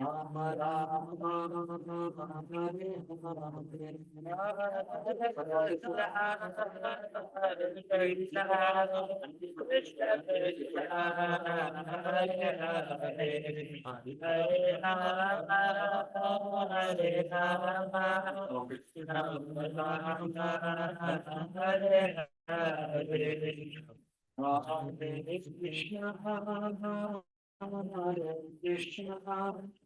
राम राम हरे Krishna Krishna Krishna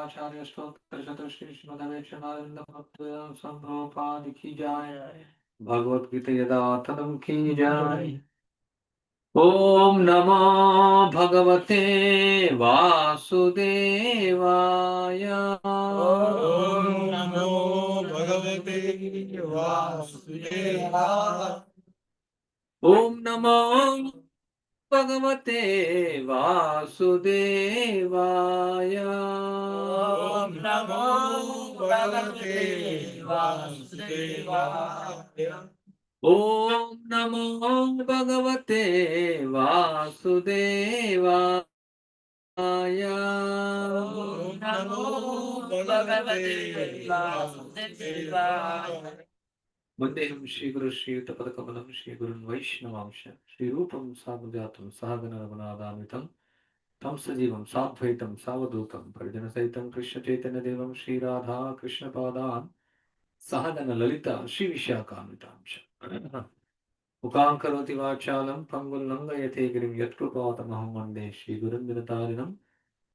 ्याचार्य स्त्रोत्रशतशीर्षमदवेक्षणानन्दभक्तसम्भोपादि की नमो भगवते वासुदेवाय ओम नमो भगवते वासुदेवाय ओम नमो भगवते वासुदेवाय। ॐ नमो भगवते वासुदेवाय। ओम नमो भगवते वासुदेवाय। नमो भगवते वासुदेवाय। वन्देहं श्रीगुरुश्रीयुतपदकमलं श्रीगुरुन् वैष्णवांश श्रीरूपं साधुजातं सहगनरमनादान्वितं तं सजीवं साद्वैतं सावधूतं परिजनसहितं कृष्णचैतन्यदेवं श्रीराधा कृष्णपादान् सहगनललिता श्रीविशाखान्वितांश मुखां करोति वाचालं पङ्गुल्लङ्घयते गिरिं यत्कृपातमहं वन्दे श्रीगुरुं दिनतारिणं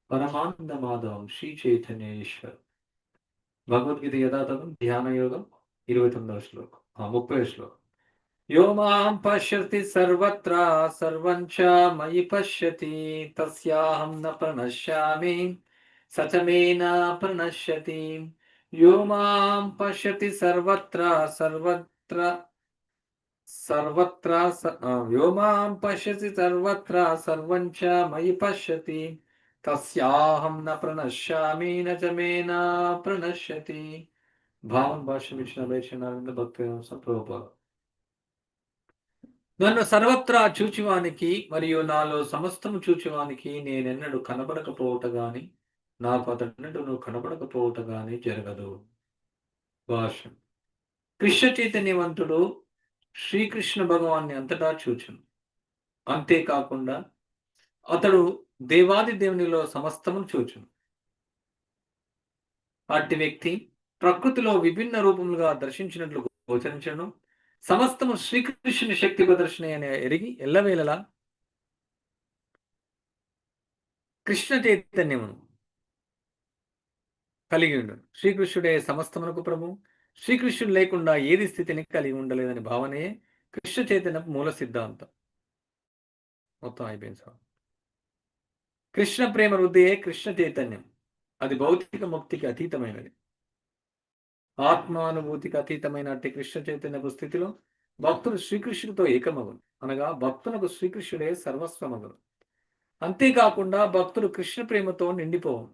परमानन्दमाधवं श्रीचैतन्येश्वर भगवद्गीता यदा तदं ध्यानयोगम् ఇరవై తొమ్మిదవ శ్లోకం. ఆ, ముప్పై శ్లోకం. యో మాం పశ్యతి సర్వత్ర సర్వంచ మయి పశ్యతి తస్యాహం న ప్రణశ్యామి సచమే న ప్రణశ్యతి. యో మాం పశ్యతి సర్వత్ర సర్వత్ర సర్వత్ర స- యో మాం పశ్యతి సర్వత్ర సర్వంచ మయి పశ్యతి తస్యాహం న ప్రణశ్యామి న న ప్రణశ్యతి. భావం భాష్యం ఇచ్చిన వేషనానంద భక్తి ప్రభుపాద నన్ను సర్వత్రా చూచివానికి మరియు నాలో సమస్తము చూచివానికి నేనెన్నడు కనబడకపోవట గాని నాకు అతడెన్నడూ కనబడకపోవట గాని జరగదు. భాష్యం. కృష్ణ చైతన్యవంతుడు శ్రీకృష్ణ భగవాన్ని అంతటా చూచును. అంతేకాకుండా అతడు దేవాది దేవునిలో సమస్తమును చూచును. అట్టి వ్యక్తి ప్రకృతిలో విభిన్న రూపములుగా దర్శించినట్లు గోచరించను. సమస్తము శ్రీకృష్ణుని శక్తి ప్రదర్శన అని ఎరిగి ఎల్లవేళలా కృష్ణ చైతన్యమును కలిగి ఉండు శ్రీకృష్ణుడే సమస్తమునకు ప్రభు. శ్రీకృష్ణుడు లేకుండా ఏది స్థితిని కలిగి ఉండలేదని భావనయే కృష్ణ చైతన్యపు మూల సిద్ధాంతం. మొత్తం అయిపోయింది సార్. కృష్ణ ప్రేమ వృద్ధియే కృష్ణ చైతన్యం. అది భౌతిక ముక్తికి అతీతమైనది. ఆత్మానుభూతికి అతీతమైన అట్టి కృష్ణ చైతన్యపు స్థితిలో భక్తుడు శ్రీకృష్ణుడితో ఏకమగును అనగా భక్తులకు శ్రీకృష్ణుడే సర్వస్వమగును అంతేకాకుండా భక్తుడు కృష్ణ ప్రేమతో నిండిపోవు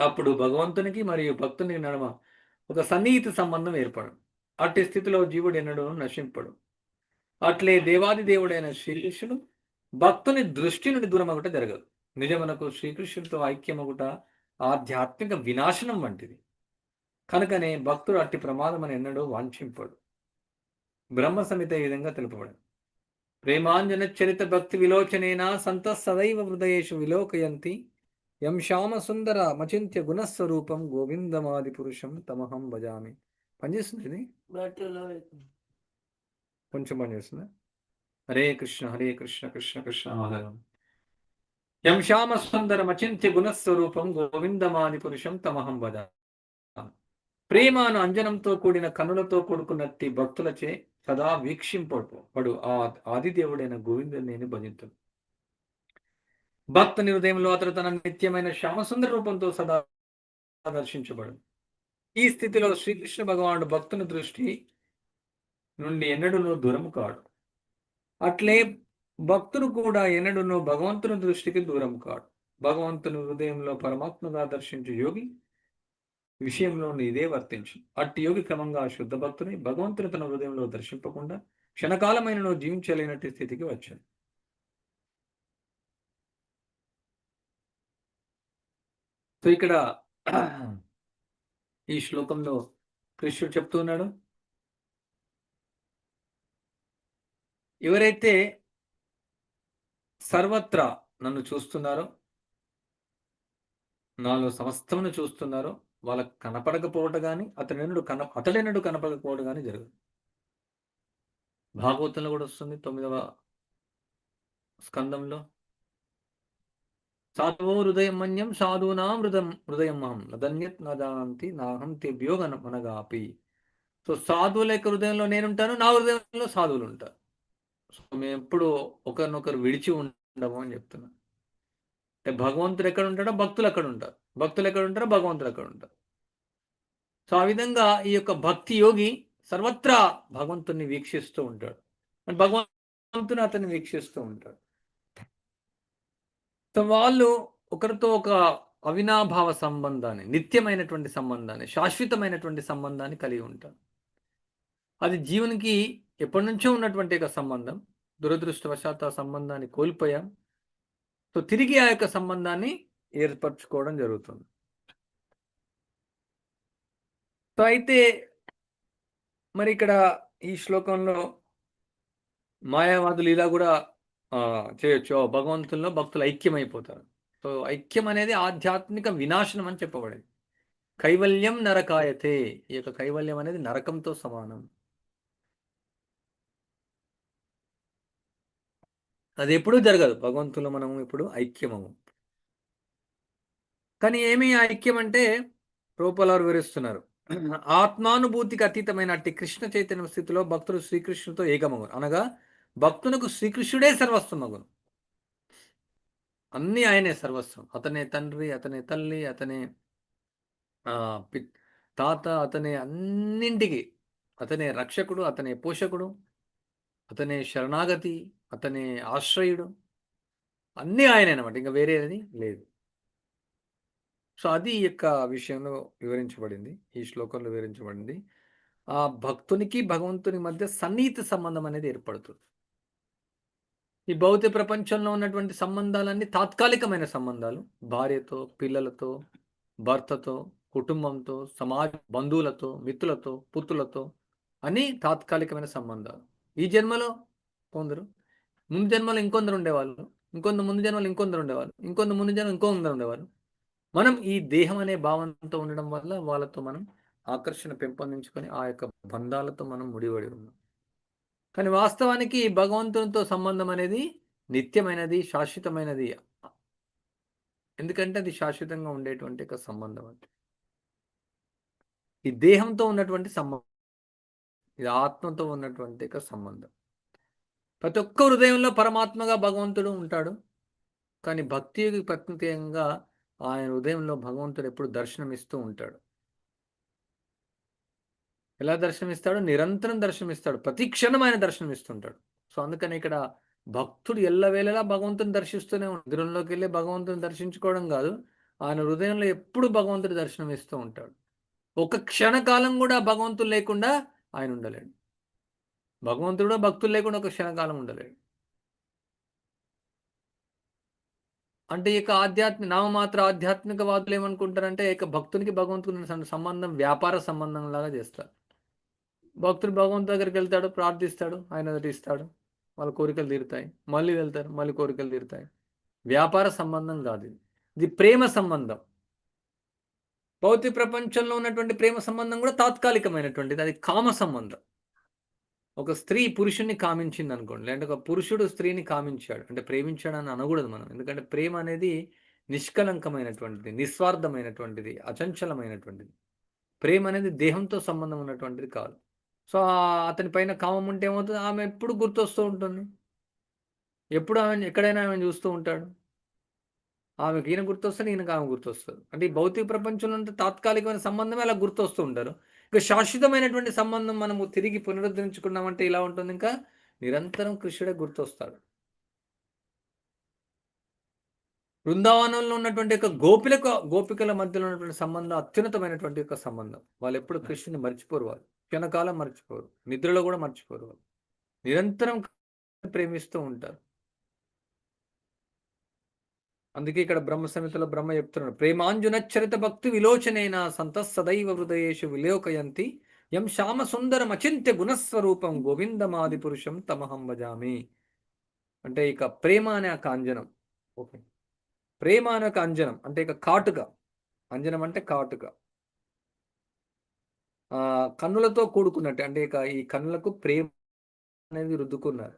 అప్పుడు భగవంతునికి మరియు భక్తునికి నడుమ ఒక సన్నిహిత సంబంధం ఏర్పడు అట్టి స్థితిలో జీవుడు ఎన్నడూ నశింపడు. అట్లే దేవాది దేవుడైన శ్రీకృష్ణుడు భక్తుని దృష్టి నుండి దూరమగుట జరగదు. నిజమునకు శ్రీకృష్ణుడితో ఐక్యమగుట ఆధ్యాత్మిక వినాశనం వంటిది. కనుకనే భక్తుడు అట్టి ప్రమాదం అని ఎన్నడూ వాంఛింపడు. బ్రహ్మ సమిత ఈ విధంగా తెలుపబడింది. ప్రేమాంజన చరిత భక్తి విలోచనేన సంత సదైవ హృదయేషు విలోకయంతి. యం శ్యామ సుందర మచింత్య గుణస్వరూపం గోవిందమాది పురుషం తమహం భజామి. పనిచేస్తుంది కొంచెం పనిచేస్తుంది? హరే కృష్ణ హరే కృష్ణ కృష్ణ కృష్ణ. యం శ్యామ సుందర మచింత్య గుణస్వరూపం గోవిందమాది పురుషం తమహం వద ప్రేమాను అంజనంతో కూడిన కనులతో కూడుకున్నట్టి భక్తులచే సదా వీక్షింపడు పడు. ఆ ఆదిదేవుడైన గోవిందుని నేను భజింతుడు. భక్తుని హృదయంలో అతడు తన నిత్యమైన శ్యామసుందర రూపంతో సదా దర్శించబడు. ఈ స్థితిలో శ్రీకృష్ణ భగవానుడు భక్తుని దృష్టి నుండి ఎన్నడూనూ దూరము కాడు. అట్లే భక్తుడు కూడా ఎన్నడూనూ భగవంతుని దృష్టికి దూరం కాడు. భగవంతుని హృదయంలో పరమాత్మగా దర్శించు యోగి విషయంలోని ఇదే వర్తించు. అట్టి యోగి క్రమంగా శుద్ధ భక్తుని భగవంతుని తన హృదయంలో దర్శింపకుండా క్షణకాలమైన జీవించలేనట్టు స్థితికి వచ్చాడు. సో ఇక్కడ ఈ శ్లోకంలో కృష్ణుడు చెప్తున్నాడు ఎవరైతే సర్వత్రా నన్ను చూస్తున్నారో నాలో సమస్తమును చూస్తున్నారో వాళ్ళకు కనపడకపోవటం కానీ అతడెన్నడు కన అతడెన్నడు కనపడకపోవడం కానీ జరగదు. భాగవతంలో కూడా వస్తుంది తొమ్మిదవ స్కందంలో. సాధువో హృదయం మన్యం సాధూనా హృదయం హృదయం మాం నదన్యత్ నదాంతి నాహం తెభ్యో మనగాపి సో సాధువుల యొక్క హృదయంలో నేనుంటాను నా హృదయంలో సాధువులు ఉంటారు. సో మేము ఎప్పుడు ఒకరినొకరు విడిచి ఉండము అని చెప్తున్నాను. అంటే భగవంతుడు ఎక్కడ ఉంటాడో భక్తులు అక్కడ ఉంటారు. భక్తులు ఎక్కడ ఉంటారో భగవంతుడు అక్కడ ఉంటారు సో ఆ విధంగా ఈ యొక్క భక్తి యోగి సర్వత్రా భగవంతుని వీక్షిస్తూ ఉంటాడు. భగవంతుని అతన్ని వీక్షిస్తూ ఉంటాడు. సో వాళ్ళు ఒకరితో ఒక అవినాభావ సంబంధాన్ని నిత్యమైనటువంటి సంబంధాన్ని శాశ్వతమైనటువంటి సంబంధాన్ని కలిగి ఉంటారు. అది జీవునికి ఎప్పటి నుంచో ఉన్నటువంటి ఒక సంబంధం. దురదృష్టవశాత్ ఆ సంబంధాన్ని కోల్పోయాం. సో తిరిగి ఆ యొక్క సంబంధాన్ని ఏర్పరచుకోవడం జరుగుతుంది. సో అయితే మరి ఇక్కడ ఈ శ్లోకంలో మాయావాదులు ఇలా కూడా చేయొచ్చు. భగవంతుల్లో భక్తులు ఐక్యమైపోతారు. సో ఐక్యం అనేది ఆధ్యాత్మిక వినాశనం అని చెప్పబడేది. కైవల్యం నరకాయతే. ఈ యొక్క కైవల్యం అనేది నరకంతో సమానం. అది ఎప్పుడూ జరగదు. భగవంతులో మనం ఇప్పుడు ఐక్యమము. కానీ ఏమి ఐక్యం అంటే రూపలారు వివరిస్తున్నారు ఆత్మానుభూతికి అతీతమైన కృష్ణ చైతన్య స్థితిలో భక్తుడు శ్రీకృష్ణుతో ఏకమగును అనగా భక్తునకు శ్రీకృష్ణుడే సర్వస్వమగును. అన్నీ ఆయనే సర్వస్వం. అతనే తండ్రి అతనే తల్లి అతనే ఆ, తాత అతనే అన్నింటికి. అతనే రక్షకుడు అతనే పోషకుడు అతనే శరణాగతి అతనే ఆశ్రయుడు. అన్నీ ఆయన అనమాట ఇంకా వేరేది లేదు. సో అది ఈ యొక్క విషయంలో వివరించబడింది. ఈ శ్లోకంలో వివరించబడింది. ఆ భక్తునికి భగవంతుని మధ్య సన్నిహిత సంబంధం అనేది ఏర్పడుతుంది. ఈ భౌతిక ప్రపంచంలో ఉన్నటువంటి సంబంధాలన్నీ తాత్కాలికమైన సంబంధాలు. భార్యతో పిల్లలతో భర్తతో కుటుంబంతో సమాజ బంధువులతో మిత్రులతో పుత్రులతో అని తాత్కాలికమైన సంబంధాలు. ఈ జన్మలో కొందరు ముందు జన్మలో ఇంకొందరు ఉండేవాళ్ళు ఇంకొంత ముందు జన్మలో ఇంకొందరు ఉండేవాళ్ళు ఇంకొంత ముందు జన్మ ఇంకొందరు ఉండేవాళ్ళు. మనం ఈ దేహం అనే భావంతో ఉండడం వల్ల వాళ్ళతో మనం ఆకర్షణ పెంపొందించుకొని ఆ యొక్క బంధాలతో మనం ముడిపడి ఉన్నాం. కానీ వాస్తవానికి భగవంతునితో సంబంధం అనేది నిత్యమైనది శాశ్వతమైనది. ఎందుకంటే అది శాశ్వతంగా ఉండేటువంటి ఒక సంబంధం అంటే ఈ దేహంతో ఉన్నటువంటి సంబంధం ఇది ఆత్మతో ఉన్నటువంటి ఒక సంబంధం. ప్రతి ఒక్క హృదయంలో పరమాత్మగా భగవంతుడు ఉంటాడు. కానీ భక్తికి ప్రత్యేకంగా ఆయన హృదయంలో భగవంతుడు ఎప్పుడు దర్శనమిస్తూ ఉంటాడు. ఎలా దర్శనమిస్తాడు? నిరంతరం దర్శనమిస్తాడు. ప్రతి క్షణం ఆయన దర్శనమిస్తుంటాడు. సో అందుకని ఇక్కడ భక్తుడు ఎల్లవేళలా భగవంతుని దర్శిస్తూనే మందిరంలోకి వెళ్ళి భగవంతుని దర్శించుకోవడం కాదు. ఆయన హృదయంలో ఎప్పుడు భగవంతుడు దర్శనం ఇస్తూ ఉంటాడు. ఒక క్షణకాలం కూడా భగవంతుడు లేకుండా ఆయన ఉండలేడు. భగవంతుడు కూడా భక్తులు లేకుండా ఒక క్షణకాలం ఉండలేడు. అంటే ఇక ఆధ్యాత్మిక నామమాత్ర ఆధ్యాత్మికవాదులు ఏమనుకుంటారంటే ఇక భక్తునికి భగవంతుని సంబంధం వ్యాపార సంబంధం లాగా చేస్తారు. భక్తుడు భగవంతు దగ్గరికి వెళ్తాడు ప్రార్థిస్తాడు ఆయన ఇస్తాడు వాళ్ళ కోరికలు తీరుతాయి మళ్ళీ వెళ్తారు మళ్ళీ కోరికలు తీరుతాయి. వ్యాపార సంబంధం కాదు ఇది. ఇది ప్రేమ సంబంధం. భౌతిక ప్రపంచంలో ఉన్నటువంటి ప్రేమ సంబంధం కూడా తాత్కాలికమైనటువంటిది అది కామ సంబంధం. ఒక స్త్రీ పురుషుణ్ణి కామించింది అనుకోండి లేదంటే ఒక పురుషుడు స్త్రీని కామించాడు అంటే ప్రేమించాడు అని అనకూడదు మనం. ఎందుకంటే ప్రేమ అనేది నిష్కలంకమైనటువంటిది నిస్వార్థమైనటువంటిది అచంచలమైనటువంటిది. ప్రేమ అనేది దేహంతో సంబంధం ఉన్నటువంటిది కాదు. సో అతని పైన కామం ఉంటే ఏమవుతుంది? ఆమె ఎప్పుడు గుర్తొస్తూ ఉంటుంది. ఎప్పుడు ఆమె ఎక్కడైనా ఆమె చూస్తూ ఉంటాడు. ఆమెకి ఈయన గుర్తొస్తాడు ఈయనకు ఆమె గుర్తొస్తుంది. అంటే ఈ భౌతిక ప్రపంచంలో తాత్కాలికమైన సంబంధమే అలా గుర్తొస్తూ ఉంటారు. ఇక శాశ్వతమైనటువంటి సంబంధం మనము తిరిగి పునరుద్ధరించుకున్నామంటే ఇలా ఉంటుంది. ఇంకా నిరంతరం కృష్ణుడే గుర్తొస్తాడు. బృందావనంలో ఉన్నటువంటి యొక్క గోపిలకు గోపికల మధ్యలో ఉన్నటువంటి సంబంధం అత్యున్నతమైనటువంటి యొక్క సంబంధం. వాళ్ళు ఎప్పుడు కృష్ణుని మర్చిపోరు వాళ్ళు. క్షణకాలం మర్చిపోరు. నిద్రలో కూడా మర్చిపోరు వాళ్ళు. నిరంతరం ప్రేమిస్తూ ఉంటారు. అందుకే ఇక్కడ బ్రహ్మ సమితిలో బ్రహ్మ చెప్తున్నాడు ప్రేమాంజునచ్చరిత భక్తి విలోచనైన సంత సదైవ హృదయేషు విలోకయంతి ఎం శ్యామ సుందరం అచింత్య గుణస్వరూపం గోవిందమాది పురుషం తమహం భజామి అంటే ఇక ప్రేమ అనే ఒక అంజనం. ఓకే. ప్రేమ అనే ఒక అంజనం అంటే ఇక కాటుక. అంజనం అంటే కాటుక. ఆ కన్నులతో కూడుకున్నట్టు అంటే ఇక ఈ కన్నులకు ప్రేమ అనేది రుద్దుకున్నారు.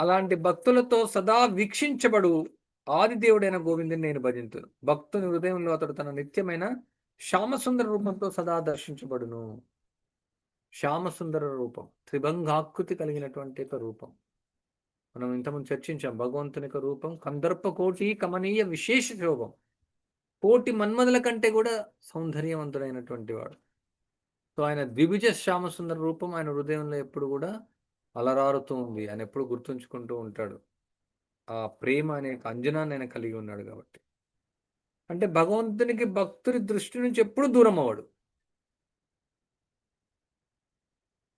అలాంటి భక్తులతో సదా వీక్షించబడు ఆదిదేవుడైన గోవిందుని నేను భజింతును. భక్తుని హృదయంలో అతడు తన నిత్యమైన శ్యామసుందర రూపంతో సదా దర్శించబడును. శ్యామసుందర రూపం త్రిభంగాకృతి కలిగినటువంటి ఒక రూపం. మనం ఇంతకుముందు చర్చించాం భగవంతుని యొక్క రూపం కందర్ప కోటి కమనీయ విశేష శోభం. కోటి మన్మధుల కంటే కూడా సౌందర్యవంతుడైనటువంటి వాడు. సో ఆయన ద్విభుజ శ్యామసుందర రూపం ఆయన హృదయంలో ఎప్పుడు కూడా అలరారుతూ ఉంది. అని ఎప్పుడు గుర్తుంచుకుంటూ ఉంటాడు. ఆ ప్రేమ అనే అంజనాన్ని ఆయన కలిగి ఉన్నాడు కాబట్టి. అంటే భగవంతునికి భక్తుడి దృష్టి నుంచి ఎప్పుడు దూరం అవ్వడు.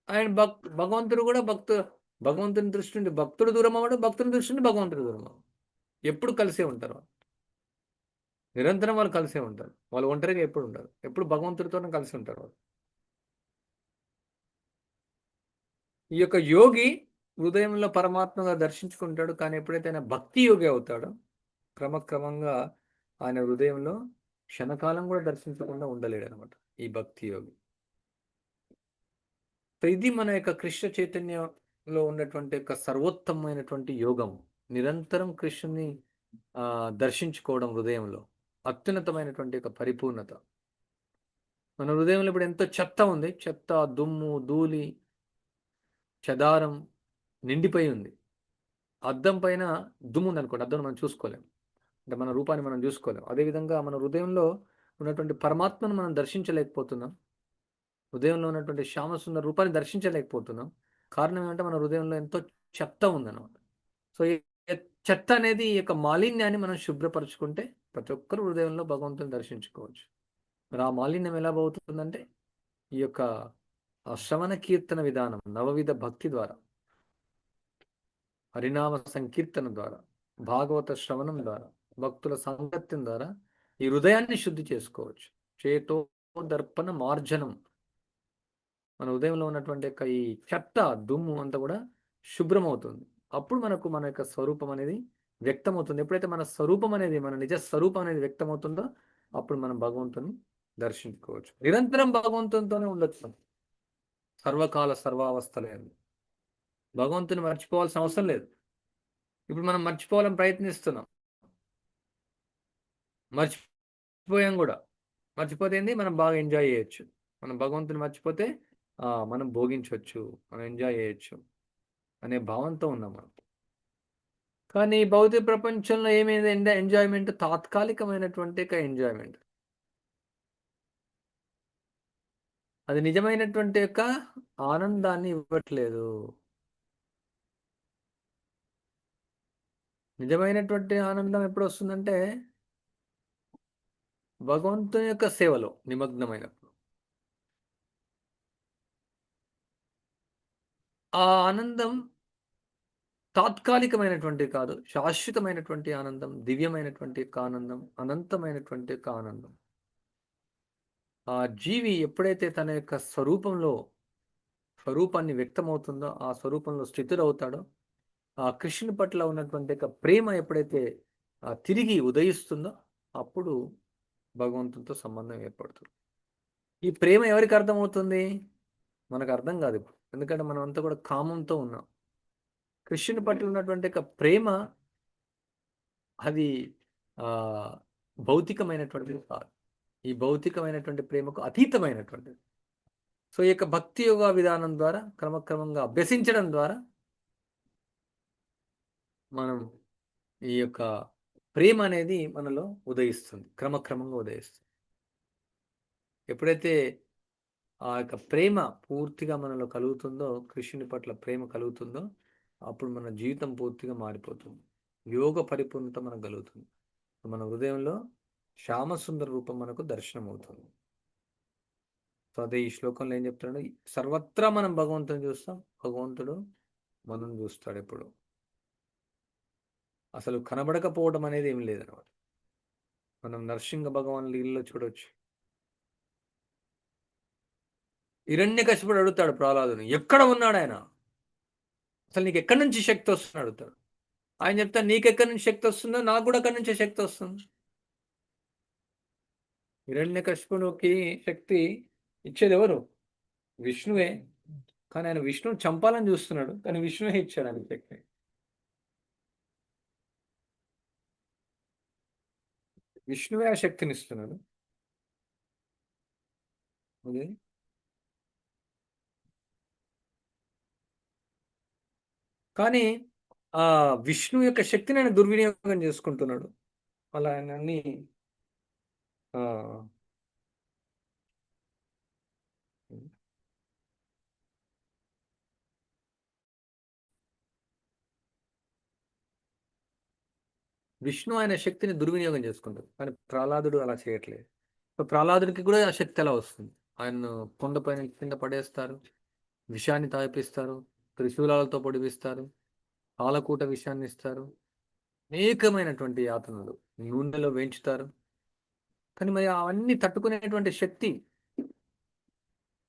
ఆయన భక్ భగవంతుడు కూడా భక్తు భగవంతుని దృష్టి నుండి భక్తుడు దూరం అవ్వడు భక్తుని దృష్టి నుండి భగవంతుడు దూరం అవ్వడు. ఎప్పుడు కలిసే ఉంటారు నిరంతరం వాళ్ళు కలిసే ఉంటారు. వాళ్ళు ఒంటరిగా ఎప్పుడు ఉంటారు ఎప్పుడు భగవంతుడితోనే కలిసి ఉంటారు వాళ్ళు. ఈ యొక్క యోగి హృదయంలో పరమాత్మగా దర్శించుకుంటాడు కానీ ఎప్పుడైతే ఆయన భక్తి యోగి అవుతాడో క్రమక్రమంగా ఆయన హృదయంలో క్షణకాలం కూడా దర్శించకుండా ఉండలేడు అనమాట ఈ భక్తి యోగి. సో ఇది మన యొక్క కృష్ణ చైతన్యంలో ఉన్నటువంటి యొక్క సర్వోత్తమైనటువంటి యోగం. నిరంతరం కృష్ణుని ఆ దర్శించుకోవడం హృదయంలో అత్యున్నతమైనటువంటి ఒక పరిపూర్ణత. మన హృదయంలో ఇప్పుడు ఎంతో చెత్త ఉంది. చెత్త దుమ్ము ధూళి చదారం నిండిపోయి ఉంది. అద్దం పైన దుమ్ము ఉంది అనుకోండి అద్దం మనం చూసుకోలేం. అంటే మన రూపాన్ని మనం చూసుకోలేం. అదేవిధంగా మన హృదయంలో ఉన్నటువంటి పరమాత్మను మనం దర్శించలేకపోతున్నాం. హృదయంలో ఉన్నటువంటి శ్యామసుందర రూపాన్ని దర్శించలేకపోతున్నాం. కారణం ఏమంటే మన హృదయంలో ఎంతో చెత్త ఉందన్నమాట. సో ఈ చెత్త అనేది ఈ యొక్క మాలిన్యాన్ని మనం శుభ్రపరచుకుంటే ప్రతి ఒక్కరు హృదయంలో భగవంతుని దర్శించుకోవచ్చు. మరి ఆ మాలిన్యం ఎలా పోతుందంటే ఈ యొక్క శ్రవణ కీర్తన విధానం నవవిధ భక్తి ద్వారా హరినామ సంకీర్తన ద్వారా భాగవత శ్రవణం ద్వారా భక్తుల సాంగత్యం ద్వారా ఈ హృదయాన్ని శుద్ధి చేసుకోవచ్చు. చేతో దర్పణ మార్జనం. మన హృదయంలో ఉన్నటువంటి యొక్క ఈ చెత్త దుమ్ము అంతా కూడా శుభ్రం అవుతుంది అప్పుడు మనకు మన యొక్క స్వరూపం అనేది వ్యక్తమవుతుంది. ఎప్పుడైతే మన స్వరూపం అనేది మన నిజ స్వరూపం అనేది వ్యక్తమవుతుందో అప్పుడు మనం భగవంతుని దర్శించుకోవచ్చు. నిరంతరం భగవంతునితోనే ఉండొచ్చు. సర్వకాల సర్వావస్థలే భగవంతుని మర్చిపోవాల్సిన అవసరం లేదు. ఇప్పుడు మనం మర్చిపోవాలని ప్రయత్నిస్తున్నాం. మర్చిపోయాం కూడా. మర్చిపోతే ఏంది? మనం బాగా ఎంజాయ్ చేయొచ్చు. మనం భగవంతుని మర్చిపోతే మనం భోగించవచ్చు మనం ఎంజాయ్ చేయొచ్చు అనే భావంతో ఉన్నాం మనం. కానీ భౌతిక ప్రపంచంలో ఏమైంది? ఎంజాయ్మెంట్ తాత్కాలికమైనటువంటి ఎంజాయ్మెంట్. అది నిజమైనటువంటి యొక్క ఆనందాన్ని ఇవ్వట్లేదు. నిజమైనటువంటి ఆనందం ఎప్పుడు వస్తుందంటే భగవంతుని యొక్క సేవలో నిమగ్నమైనప్పుడు. ఆ ఆనందం తాత్కాలికమైనటువంటి కాదు శాశ్వతమైనటువంటి ఆనందం దివ్యమైనటువంటి ఆనందం అనంతమైనటువంటి ఆనందం. ఆ జీవి ఎప్పుడైతే తన యొక్క స్వరూపంలో స్వరూపాన్ని వ్యక్తమవుతుందో ఆ స్వరూపంలో స్థితులవుతాడో ఆ కృష్ణుని పట్ల ఉన్నటువంటి యొక్క ప్రేమ ఎప్పుడైతే తిరిగి ఉదయిస్తుందో అప్పుడు భగవంతునితో సంబంధం ఏర్పడుతుంది. ఈ ప్రేమ ఎవరికి అర్థమవుతుంది? మనకు అర్థం కాదు ఇప్పుడు. ఎందుకంటే మనం అంతా కూడా కామంతో ఉన్నాం. కృష్ణుని పట్ల ఉన్నటువంటి యొక్క ప్రేమ అది భౌతికమైనటువంటిది కాదు. ఈ భౌతికమైనటువంటి ప్రేమకు అతీతమైనటువంటిది. సో ఈ యొక్క భక్తి యోగ విధానం ద్వారా క్రమక్రమంగా అభ్యసించడం ద్వారా మనం ఈ యొక్క ప్రేమ అనేది మనలో ఉదయిస్తుంది క్రమక్రమంగా ఉదయిస్తుంది. ఎప్పుడైతే ఆ యొక్క ప్రేమ పూర్తిగా మనలో కలుగుతుందో కృష్ణుని పట్ల ప్రేమ కలుగుతుందో అప్పుడు మన జీవితం పూర్తిగా మారిపోతుంది. యోగ పరిపూర్ణత మనకు కలుగుతుంది. మన హృదయంలో శ్యామసుందర రూపం మనకు దర్శనం అవుతుంది సో అదే ఈ శ్లోకంలో ఏం చెప్తున్నాడు? సర్వత్రా మనం భగవంతుని చూస్తాం భగవంతుడు మనం చూస్తాడు ఎప్పుడు. అసలు కనబడకపోవడం అనేది ఏం లేదనమాట. మనం నరసింహ భగవాన్ లీలలో చూడవచ్చు హిరణ్య కశిపుడు అడుగుతాడు ప్రహ్లాదుని ఎక్కడ ఉన్నాడు ఆయన? అసలు నీకు ఎక్కడి నుంచి శక్తి వస్తుంది అడుగుతాడు. ఆయన చెప్తా నీకు ఎక్కడి నుంచి శక్తి వస్తుందో నాకు కూడా అక్కడి నుంచే శక్తి వస్తుంది. హిరణ్య కశిపుడికి శక్తి ఇచ్చేది ఎవరు విష్ణువే. కానీ ఆయన విష్ణువుని చంపాలని చూస్తున్నాడు కానీ విష్ణువే ఇచ్చాడు ఆయన శక్తి. విష్ణువే ఆ శక్తిని ఇస్తున్నాడు. కానీ ఆ విష్ణు యొక్క శక్తిని ఆయన దుర్వినియోగం చేసుకుంటున్నాడు. అలా ఆయన ఆ, విష్ణు ఆయన శక్తిని దుర్వినియోగం చేసుకుంటాడు. కానీ ప్రహ్లాదుడు అలా చేయట్లేదు. సో ప్రహ్లాదుడికి కూడా ఆ శక్తి ఎలా వస్తుంది. ఆయన్ను కొండపైన కింద పడేస్తారు. విషాన్ని తాగిపిస్తారు. త్రిశూలాలతో పొడిపిస్తారు. పాలకూట విషయాన్ని ఇస్తారు అనేకమైనటువంటి యాతనలు నూనెలో వేయించుతారు. కానీ మరి అవన్నీ తట్టుకునేటువంటి శక్తి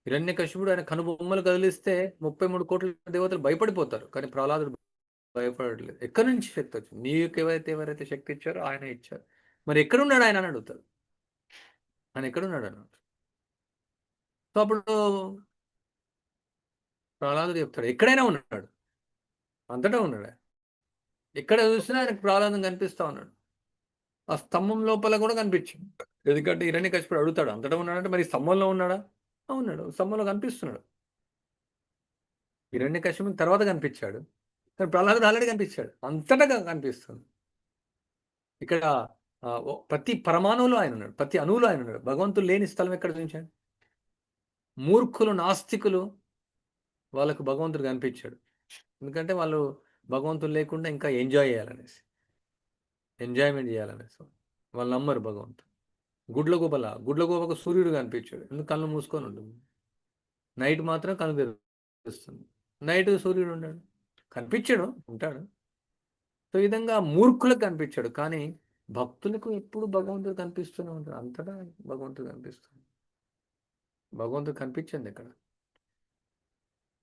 హిరణ్య కశ్యపుడు ఆయన కనుబొమ్మలు కదిలిస్తే ముప్పై మూడు కోట్ల దేవతలు భయపడిపోతారు. కానీ ప్రహ్లాదుడు భయపడలేదు. ఎక్కడి నుంచి శక్తి వచ్చింది? నీకు ఎవరైతే ఎవరైతే శక్తి ఇచ్చారో ఆయన ఇచ్చారు. మరి ఎక్కడున్నాడు ఆయన అని అడుగుతారు. ఆయన ఎక్కడున్నాడు అని సో అప్పుడు ప్రహ్లాదుడు చెప్తాడు ఎక్కడైనా ఉన్నాడు. అంతటా ఉన్నాడు? ఎక్కడ చూసినా ఆయనకు ప్రహ్లాదం కనిపిస్తా ఉన్నాడు. ఆ స్తంభం లోపల కూడా కనిపించింది. ఎందుకంటే ఇరణ్య కశిపుడు అడుగుతాడు అంతటా ఉన్నాడంటే మరి స్తంభంలో ఉన్నాడా? అవునాడు ఉన్నాడు స్తంభంలో కనిపిస్తున్నాడు. ఇరణ్య కశ్యపుని తర్వాత కనిపించాడు కానీ ప్రహ్లాదుడు ఆల్రెడీ కనిపించాడు అంతటా కనిపిస్తుంది. ఇక్కడ ప్రతి పరమాణువులో ఆయన ఉన్నాడు ప్రతి అణువులో ఆయన ఉన్నాడు. భగవంతుడు లేని స్థలం ఎక్కడ చూపించాడు మూర్ఖులు నాస్తికులు వాళ్ళకు భగవంతుడు కనిపించాడు. ఎందుకంటే వాళ్ళు భగవంతుడు లేకుండా ఇంకా ఎంజాయ్ చేయాలనేసి ఎంజాయ్మెంట్ చేయాలనేసి వాళ్ళు నమ్మరు భగవంతుడు. గుడ్ల గుడ్లగూబకు గుడ్ల సూర్యుడు కనిపించాడు. ఎందుకు కళ్ళు మూసుకొని ఉంటుంది నైట్ మాత్రం కళ్ళు తెరుస్తుంది. నైట్ సూర్యుడు ఉన్నాడు. కనిపించాడు ఉంటాడు. సో ఈ విధంగా మూర్ఖులకు కనిపించాడు. కానీ భక్తులకు ఎప్పుడు భగవంతుడు కనిపిస్తూనే ఉంటాడు. అంతటా భగవంతుడు కనిపిస్తుంది భగవంతుడు కనిపించింది ఇక్కడ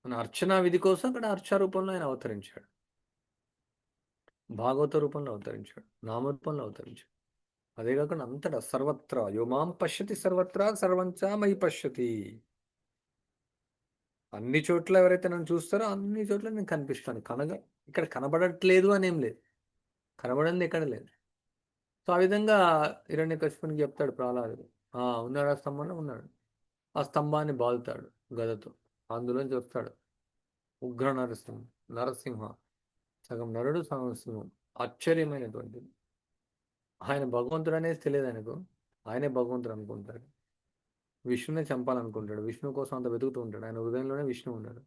మన అర్చనా విధి కోసం అక్కడ అర్చా రూపంలో ఆయన అవతరించాడు. భాగవత రూపంలో అవతరించాడు. నామరూపంలో అవతరించాడు. అదే కాకుండా అంతటా సర్వత్రా. యోమాం పశ్యతి సర్వత్రా సర్వంచా మై పశ్యతి. అన్ని చోట్ల ఎవరైతే నన్ను చూస్తారో అన్ని చోట్ల నేను కనిపిస్తాను. కనగ ఇక్కడ కనబడట్లేదు అని ఏం లేదు. కనబడింది ఎక్కడ లేదు. సో ఆ విధంగా ఇరణ్య కశ్యపునికి చెప్తాడు ప్రహ్లాదుడు. ఆ ఉన్నాడు ఆ స్తంభంలో? ఉన్నాడు. ఆ స్తంభాన్ని బాదుతాడు గదతో. అందులోంచి వస్తాడు ఉగ్ర నరసింహ నరసింహ. సగం నరుడు సగం సింహం. ఆశ్చర్యమైనటువంటిది. ఆయన భగవంతుడు అనేది తెలియదు ఆయనకు. ఆయనే భగవంతుడు అనుకుంటాడు విష్ణునే చంపాలనుకుంటాడు. విష్ణు కోసం అంత వెతుకుతూ ఉంటాడు. ఆయన హృదయంలోనే విష్ణు ఉన్నాడు.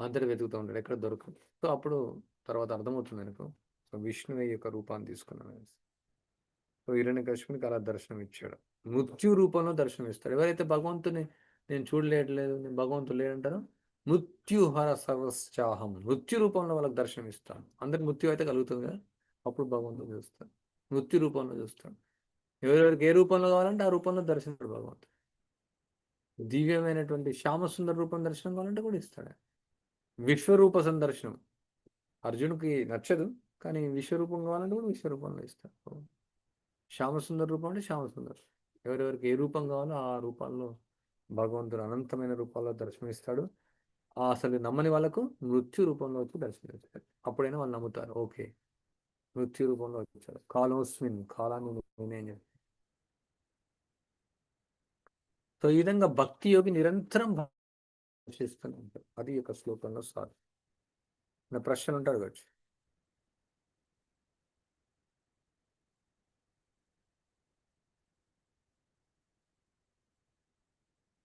అంతటి వెతుకుతూ ఉంటాడు. ఎక్కడ దొరకదు. సో అప్పుడు తర్వాత అర్థమవుతుంది ఆయనకు. సో విష్ణువే యొక్క రూపాన్ని తీసుకున్నాను అనేసి. సో హిరణ్య కశ్యపునికి అలా దర్శనం ఇచ్చాడు. మృత్యు రూపంలో దర్శనం ఇస్తాడు. ఎవరైతే భగవంతుని నేను చూడలేట్లేదు నేను భగవంతుడు లేడంటారో మృత్యుహర సర్వశ్చాహం మృత్యు రూపంలో వాళ్ళకి దర్శనం ఇస్తాను. అందరికి మృత్యు అయితే కలుగుతుంది కదా. అప్పుడు భగవంతుడు చూస్తాడు. మృత్యు రూపంలో చూస్తాడు. ఎవరెవరికి ఏ రూపంలో కావాలంటే ఆ రూపంలో దర్శిస్తాడు భగవంతుడు. దివ్యమైనటువంటి శ్యామసుందర రూపం దర్శనం కావాలంటే కూడా ఇస్తాడు. విశ్వరూప సందర్శనం. అర్జునుకి నచ్చదు కానీ విశ్వరూపం కావాలంటే కూడా విశ్వరూపంలో ఇస్తాడు శ్యామసుందర రూపం అంటే శ్యామసుందర్. ఎవరెవరికి ఏ రూపం కావాలో ఆ రూపాల్లో భగవంతుడు అనంతమైన రూపాల్లో దర్శనమిస్తాడు. ఆ అసలు నమ్మని వాళ్ళకు మృత్యు రూపంలో వచ్చి దర్శనం అప్పుడైనా వాళ్ళు నమ్ముతారు. ఓకే. మృత్యు రూపంలో వచ్చాడు కాలోస్మిన్ కాలాన్ని నేనేం చేస్తాను సో ఈ విధంగా భక్తి యోగి నిరంతరం చేస్తూనే ఉంటాడు అది యొక్క శ్లోకంలో సార్ నా ప్రశ్నలు ఉంటారు కావచ్చు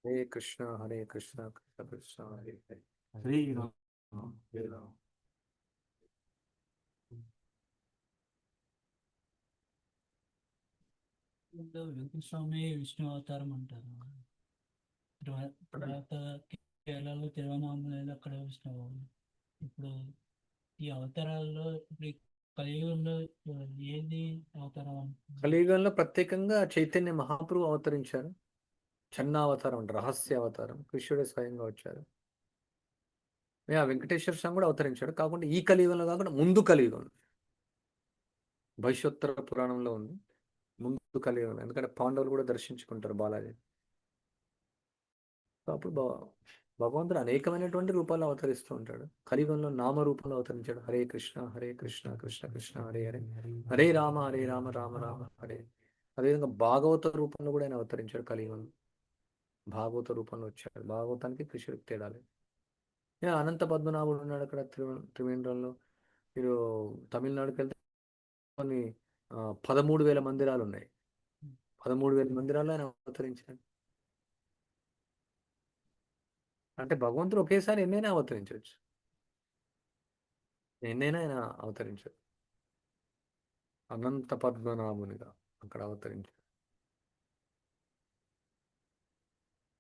హరే కృష్ణ హరే కృష్ణ కృష్ణ కృష్ణ హరే హరే వెంకటస్వామి విష్ణు అవతారం అంటారు. తర్వాత కేరళలో తిరువనామలలో అక్కడ విష్ణు ఇప్పుడు ఈ అవతారాల్లో ఇప్పుడు కలియుగంలో ఏది అవతారం కలియుగంలో ప్రత్యేకంగా చైతన్య మహాప్రభు అవతరించారు. అవతారం అంటే రహస్య అవతారం. కృష్ణుడే స్వయంగా వచ్చారు. వెంకటేశ్వర స్వామి కూడా అవతరించాడు. కాకుండా ఈ కలియుగంలో కాకుండా ముందు కలియుగంలో భవిష్యోత్తర పురాణంలో ఉంది. ముందు కలిగి ఉంది ఎందుకంటే పాండవులు కూడా దర్శించుకుంటారు బాలాజీ. అప్పుడు భగ- భగవంతుడు అనేకమైనటువంటి రూపాలు అవతరిస్తూ ఉంటాడు. కలియుగంలో నామ రూపంలో అవతరించాడు. హరే కృష్ణ హరే కృష్ణ కృష్ణ కృష్ణ హరే హరే హరే రామ హరే రామ రామ రామ హరే. అదేవిధంగా భాగవత రూపంలో కూడా ఆయన అవతరించాడు కలియుగంలో. భాగవత రూపంలో వచ్చాడు. భాగవతానికి కృష్ణుడికి తేడాలి అనంత పద్మనాభుడు ఉన్నాడు అక్కడ త్రివేంద్రంలో. మీరు తమిళనాడుకి వెళ్తే కొన్ని పదమూడు వేల మందిరాలు ఉన్నాయి పదమూడు వేల మందిరాలు ఆయన అవతరించాడు. అంటే భగవంతుడు ఒకేసారి ఎన్నైనా అవతరించవచ్చు. ఎన్నైనా ఆయన అవతరించాడు. అనంత పద్మనాభునిగా అక్కడ అవతరించాడు.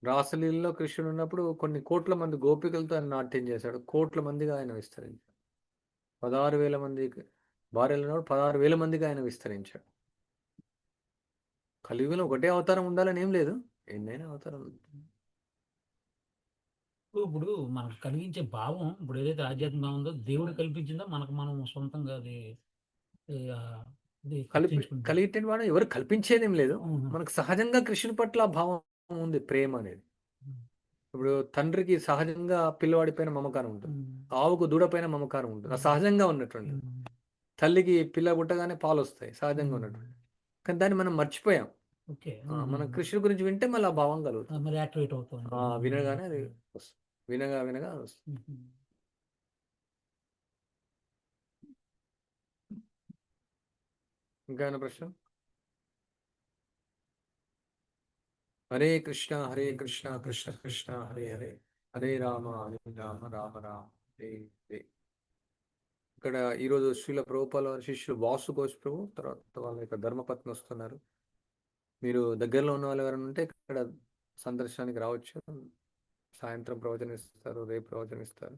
రాసలీలలో కృష్ణుడు ఉన్నప్పుడు కొన్ని కోట్ల మంది గోపికలతో ఆయన నాట్యం చేశాడు. కోట్ల మందిగా ఆయన విస్తరించాడు. పదహారు వేల మందికి భార్యలు ఉన్నప్పుడు పదహారు వేల మందికి ఆయన విస్తరించాడు కలియుగంలో ఒకటే అవతారం ఉండాలని ఏం లేదు ఎన్నైనా అవతారం. ఇప్పుడు మనకు కలిగించే భావం ఇప్పుడు ఏదైతే ఆధ్యాత్మికంగా ఉందో దేవుడు కల్పించిందో మనకు మనం సొంతంగా అది కలిపి. కలిగితే వాడు ఎవరు కల్పించేది లేదు. మనకు సహజంగా కృష్ణుని పట్ల భావం ఉంది ప్రేమ అనేది ఇప్పుడు తండ్రికి సహజంగా పిల్లవాడి పైన మమకారం ఉంటుంది. ఆవుకు దూడ పైన మమకారం ఉంటుంది అది సహజంగా ఉన్నటువంటి. తల్లికి పిల్ల పుట్టగానే పాలు వస్తాయి సహజంగా. ఉన్నటువంటి. కానీ దాన్ని మనం మర్చిపోయాం. మనం కృష్ణుడి గురించి వింటే మళ్ళీ ఆ భావం కలుగుతుంది. వినగానే అది వస్తుంది వినగా వినగా వస్తుంది. ఇంకా ప్రశ్న? హరే కృష్ణ హరే కృష్ణ కృష్ణ కృష్ణ హరే. హరే. హరే రామ హరే రామ రామ రామ హరే హరే. ఇక్కడ ఈరోజు శ్రీల ప్రభుపాల వారి శిష్యులు వాసు ఘోష్ ప్రభు తర్వాత వాళ్ళ యొక్క ధర్మపత్ని వస్తున్నారు. మీరు దగ్గరలో ఉన్న వాళ్ళు ఎవరైనా ఉంటే ఇక్కడ సందర్శనానికి రావచ్చు. సాయంత్రం ప్రవచనం ఇస్తారు రేపు ప్రవచనం ఇస్తారు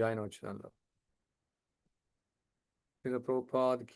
జాయిన్ అవచ్చు దానిలో. శ్రీల ప్రభుపాద్కి